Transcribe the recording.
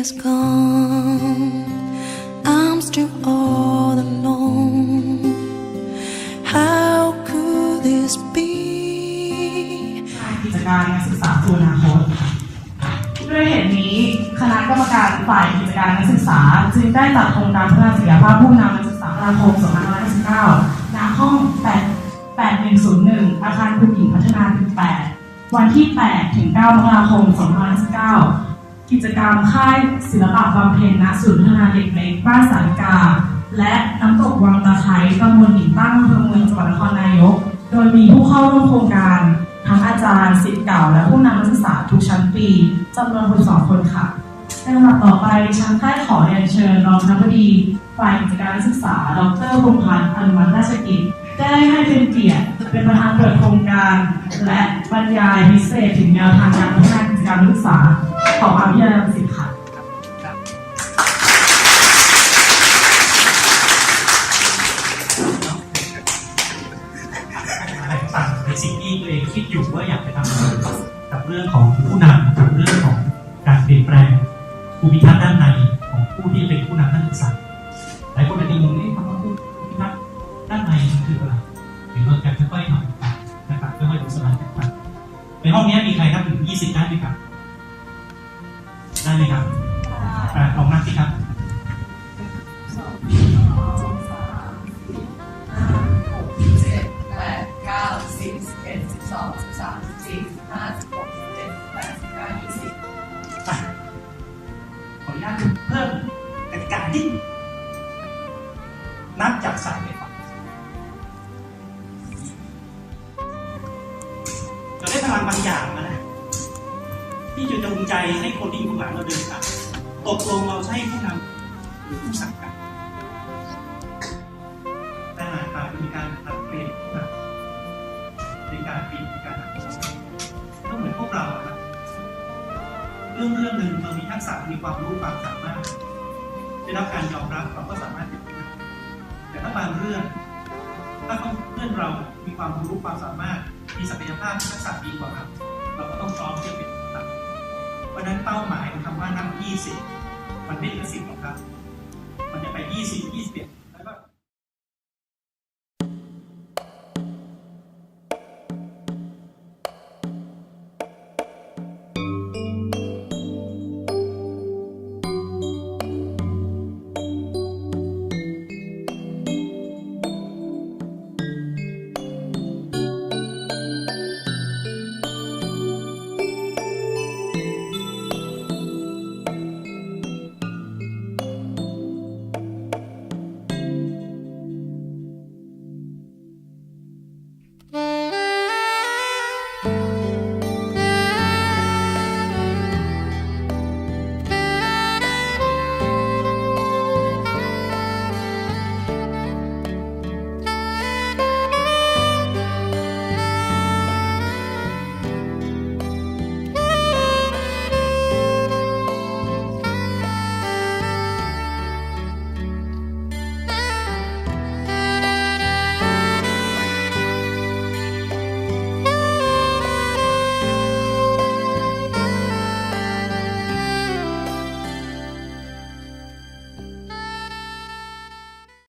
is gone. I'm still all alone. How could this be? กิจการนักศึกษาสู่อนาคตด้วยเหตุนี้คณะกรรมการฝ่ายกิจการนักศึกษา จึงได้จัดโครงการพัฒนาศักยภาพผู้นำนักศึกษาตุลาคม2559ณห้อง 8 8101 อาคารคุณหญิงพัฒนาถึง8วันที่ 8 ถึง 9 มกราคม 2559 กิจกรรมค่ายศิลปะบำเพ็ญณศูนย์พัฒนาเด็กเล็กบ้านสาริกา และน้ำตกวังตะไคร้ตำบลหินตั้งอำเภอเมืองจังหวัดนครนายก โดยมีผู้เข้าร่วมโครงการ ทั้งอาจารย์ศิษย์เก่า และผู้นำนักศึกษาทุกชั้นปีจำนวน 62 คนค่ะ ในลำดับต่อไปดิฉันได้ขอเรียนเชิญรองคณบดี ฝ่ายกิจการนักศึกษา ดรพงพัฒน์อนุมัติราชกิจ ได้ให้เป็นเกียรติเป็นประธานเปิดโครงการ และบรรยายพิเศษถึงแนวทางการพัฒนากิจการนักศึกษา ของมหาวิทยาลัยรังสิตค่ะต่างในสิ่งที่ตัวเองคิดอยู่ว่าอยากจะทำกับเรื่องของผู้นำกับเรื่องของการเปลี่ยนแปลง ภูมิทัศน์ด้านในของผู้ที่เป็นผู้นำนักศึกษาหลายคนอาจจะงงนี่คำว่าผู้ภูมิทัศน์ด้านในมันคืออะไรเดี๋ยวเราจะค่อยๆทำกันนะครับค่อยๆดูสไลด์กันไปในห้องนี้มีใครนับถึง20ได้ไหมครับได้ไหมครับอะลองนับสิครับ บางอย่างนะ ที่จะจงใจให้คนที่อยู่หลังเราเดินตามตกลงเราใช้ผู้นำหรือผู้สั่งการแต่หากการมีการผลัดเปลี่ยนผู้นำในการเปลี่ยนในการทำก็เหมือนพวกเราอะครับเรื่องเรื่องหนึ่งเรามีทักษะมีความรู้ความสามารถได้รับการยอมรับเราก็สามารถเป็นผู้นำแต่ถ้าบางเรื่องถ้าเพื่อนเรามีความรู้ความสามารถ มีศักยภาพทักษะดีกว่าเราเราก็ต้องพร้อมที่จะเป็นผู้นำเพราะนั้นเป้าหมายของคำว่านับ20 มันไม่ถึง10หรอกครับ มันจะไป 20 21